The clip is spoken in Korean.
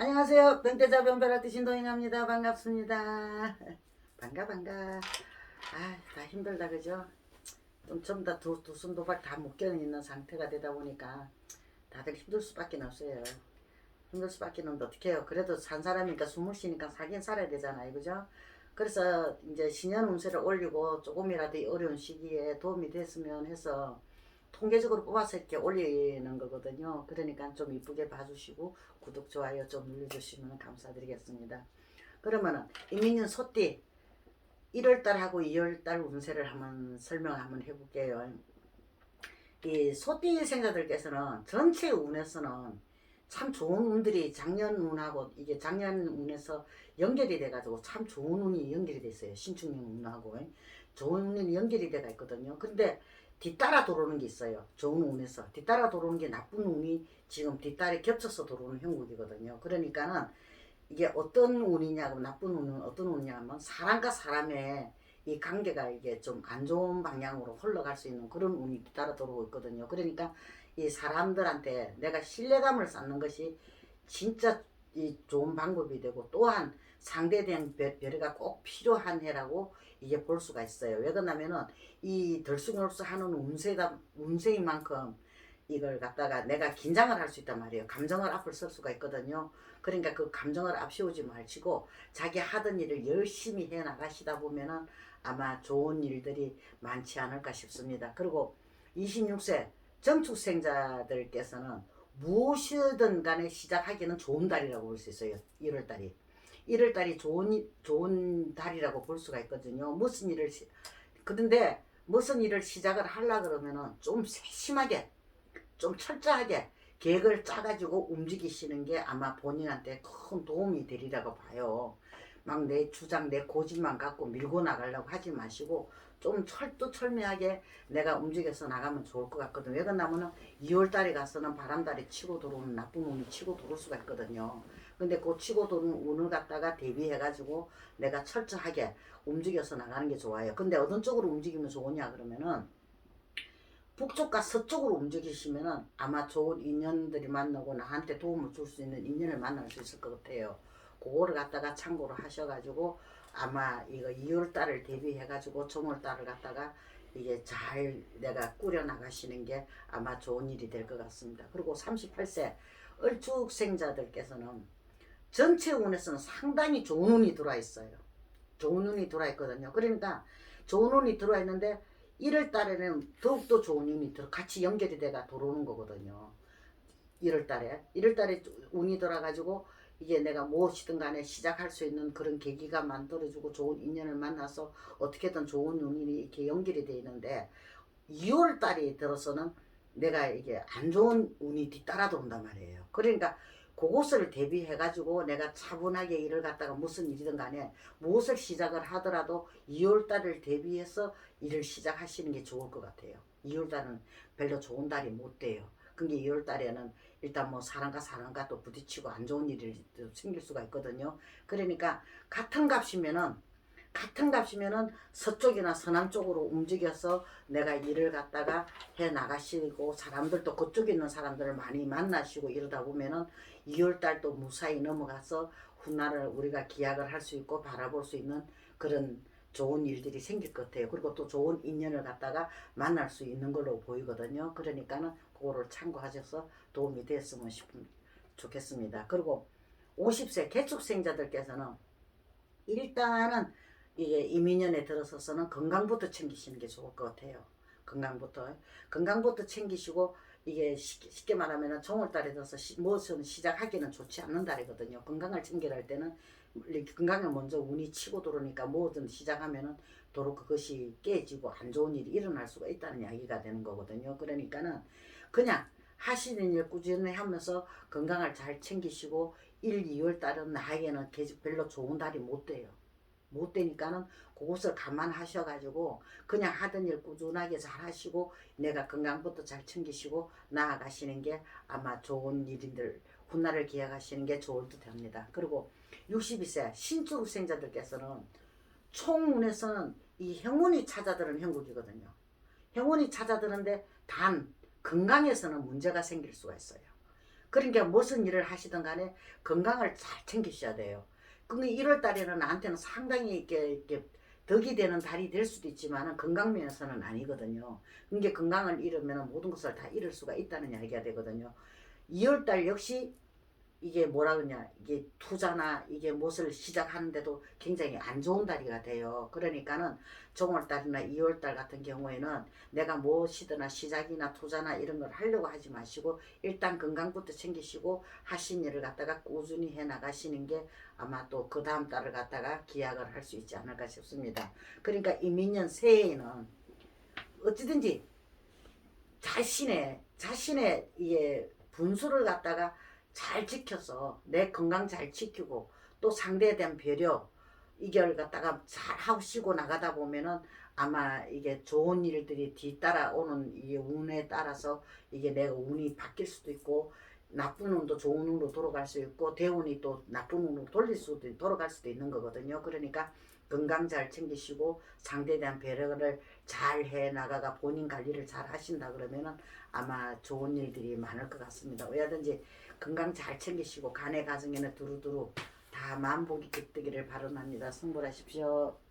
안녕하세요. 병대자 변별할 때 신동인합니다. 반갑습니다. 반가 반가. 아, 다 힘들다 그죠? 좀 전부 다 두, 두순 도박 다 묶여 있는 상태가 되다 보니까 다들 힘들 수밖에 없어요. 힘들 수밖에 없는데 어떻게 해요? 그래도 산 사람이니까 숨을 쉬니까 살긴 살아야 되잖아요. 그죠? 그래서 이제 신년 운세를 올리고 조금이라도 이 어려운 시기에 도움이 됐으면 해서 통계적으로 뽑아서 이렇게 올리는 거거든요. 그러니까 좀 이쁘게 봐주시고 구독, 좋아요 좀 눌러주시면 감사드리겠습니다. 그러면은 이민년 소띠 1월달하고 2월달 운세를 한번 설명을 한번 해볼게요. 이 소띠 생자들께서는 전체 운에서는 참 좋은 운들이 작년 운하고 이게 작년 운에서 연결이 돼가지고 참 좋은 운이 연결이 됐어요. 신축년 운하고 좋은 운이 연결이 돼가 있거든요. 근데 뒤따라 들어오는 게 있어요. 좋은 운에서 뒤따라 들어오는 게 나쁜 운이 지금 뒤따라 겹쳐서 들어오는 형국이거든요. 그러니까는 이게 어떤 운이냐, 나쁜 운은 어떤 운이냐면 사람과 사람의 이 관계가 이게 좀 안 좋은 방향으로 흘러갈 수 있는 그런 운이 뒤따라 들어오고 있거든요. 그러니까 이 사람들한테 내가 신뢰감을 쌓는 것이 진짜 이 좋은 방법이 되고 또한 배- 배려가 꼭 필요한 해라고 이게 볼 수가 있어요. 왜 그러냐면은 이 들쑥날쑥 하는 운세다 운세인 만큼 이걸 갖다가 내가 긴장을 할 수 있단 말이에요. 감정을 앞을 쓸 수가 있거든요. 그러니까 그 감정을 앞세우지 말치고 자기 하던 일을 열심히 해 나가시다 보면은 아마 좋은 일들이 많지 않을까 싶습니다. 그리고 26세 정축생자들께서는 무엇이든 간에 시작하기는 좋은 달이라고 볼 수 있어요. 1월 달이. 1월 달이 좋은 좋은 달이라고 볼 수가 있거든요. 무슨 일을 시, 그런데 무슨 일을 시작을 하려 그러면은 좀 세심하게 좀 철저하게 계획을 짜가지고 움직이시는 게 아마 본인한테 큰 도움이 되리라고 봐요. 막 내 주장, 내 고집만 갖고 밀고 나가려고 하지 마시고 좀 철두철미하게 내가 움직여서 나가면 좋을 것 같거든요. 왜 그러냐면은 2월 달에 가서는 바람달이 치고 들어오는 나쁜 운이 치고 들어올 수가 있거든요. 근데 그 치고 도는 운을 갖다가 대비해가지고 내가 철저하게 움직여서 나가는 게 좋아요. 근데 어떤 쪽으로 움직이면 좋으냐 그러면은 북쪽과 서쪽으로 움직이시면은 아마 좋은 인연들이 만나고 나한테 도움을 줄 수 있는 인연을 만날 수 있을 것 같아요. 그거를 갖다가 참고로 하셔가지고 아마 이거 2월 달을 대비해가지고 정월 달을 갖다가 이게 잘 내가 꾸려 나가시는 게 아마 좋은 일이 될 것 같습니다. 그리고 38세 을축생자들께서는 전체 운에서는 상당히 좋은 운이 들어와 있어요. 좋은 운이 들어와 있거든요. 그러니까 좋은 운이 들어와 있는데 1월 달에는 더욱더 좋은 운이 들어 같이 연결이 돼가 들어오는 거거든요. 1월 달에 1월 달에 운이 돌아가지고 이게 내가 무엇이든 간에 시작할 수 있는 그런 계기가 만들어주고 좋은 인연을 만나서 어떻게든 좋은 운이 이렇게 연결이 돼 있는데 2월 달이 들어서는 내가 이게 안 좋은 운이 뒤따라 들어온단 말이에요. 그러니까 그것을 대비해 가지고 내가 차분하게 일을 갖다가 무슨 일이든 간에 무엇을 시작을 하더라도 2월 달을 대비해서 일을 시작하시는 게 좋을 것 같아요. 2월 달은 별로 좋은 달이 못 돼요. 그게 2월 달에는 일단 뭐 사람과 사람과 또 부딪히고 안 좋은 일이 또 생길 수가 있거든요. 그러니까 같은 값이면은 같은 값이면은 서쪽이나 서남 쪽으로 움직여서 내가 일을 갖다가 해 나가시고 사람들도 그쪽에 있는 사람들을 많이 만나시고 이러다 보면은 2월 달도 무사히 넘어가서 훗날을 우리가 기약을 할 수 있고 바라볼 수 있는 그런 좋은 일들이 생길 것 같아요. 그리고 또 좋은 인연을 갖다가 만날 수 있는 걸로 보이거든요. 그러니까는 그거를 참고하셔서 도움이 됐으면 싶은 좋겠습니다. 그리고 50세 개축생자들께서는 일단은 이게 이민년에 들어서서는 건강부터 챙기시는 게 좋을 것 같아요. 건강부터 건강부터 챙기시고 이게 쉽게, 말하면 정월달에 들어서 시, 무엇은 시작하기는 좋지 않는 달이거든요. 건강을 챙겨야 할 때는 건강에 먼저 운이 치고 들어오니까 뭐든 시작하면은 도로 그것이 깨지고 안 좋은 일이 일어날 수가 있다는 이야기가 되는 거거든요. 그러니까는 그냥 하시는 일 꾸준히 하면서 건강을 잘 챙기시고 1, 2월 달은 나에게는 별로 좋은 달이 못 돼요. 못 되니까는 그것을 감안하셔가지고 그냥 하던 일 꾸준하게 잘 하시고 내가 건강부터 잘 챙기시고 나아가시는 게 아마 좋은 일인들 훗날을 기약하시는 게 좋을 듯 합니다. 그리고 62세 신축생자들께서는 총운에서는 이 행운이 찾아드는 행국이거든요. 행운이 찾아드는데 단 건강에서는 문제가 생길 수가 있어요. 그러니까 무슨 일을 하시든 간에 건강을 잘 챙기셔야 돼요. 근데 1월 달에는 나한테는 상당히 이렇게, 이렇게 덕이 되는 달이 될 수도 있지만 건강 면에서는 아니거든요. 그게 건강을 잃으면 모든 것을 다 잃을 수가 있다는 이야기가 되거든요. 2월 달 역시 이게 뭐라 그러냐 이게 투자나 이게 무엇을 시작하는데도 굉장히 안 좋은 달이가 돼요. 그러니까는 정월달이나 2월달 같은 경우에는 내가 무엇이드나 시작이나 투자나 이런 걸 하려고 하지 마시고 일단 건강부터 챙기시고 하신 일을 갖다가 꾸준히 해 나가시는 게 아마 또 그 다음 달을 갖다가 기약을 할 수 있지 않을까 싶습니다. 그러니까 이민년 새해에는 어찌든지 자신의 자신의 이게 분수를 갖다가 잘 지켜서 내 건강 잘 지키고 또 상대에 대한 배려 이걸 갖다가 잘 하시고 나가다 보면은 아마 이게 좋은 일들이 뒤따라 오는 이 운에 따라서 이게 내 운이 바뀔 수도 있고 나쁜 운도 좋은 운으로 돌아갈 수 있고 대운이 또 나쁜 운으로 돌릴 수도 돌아갈 수도 있는 거거든요. 그러니까 건강 잘 챙기시고 상대에 대한 배려를 잘 해 나가가 본인 관리를 잘 하신다 그러면은 아마 좋은 일들이 많을 것 같습니다. 왜든지 건강 잘 챙기시고 간의 가정에는 두루두루 다 만복이 깃들기를 바라합니다. 승부하십시오.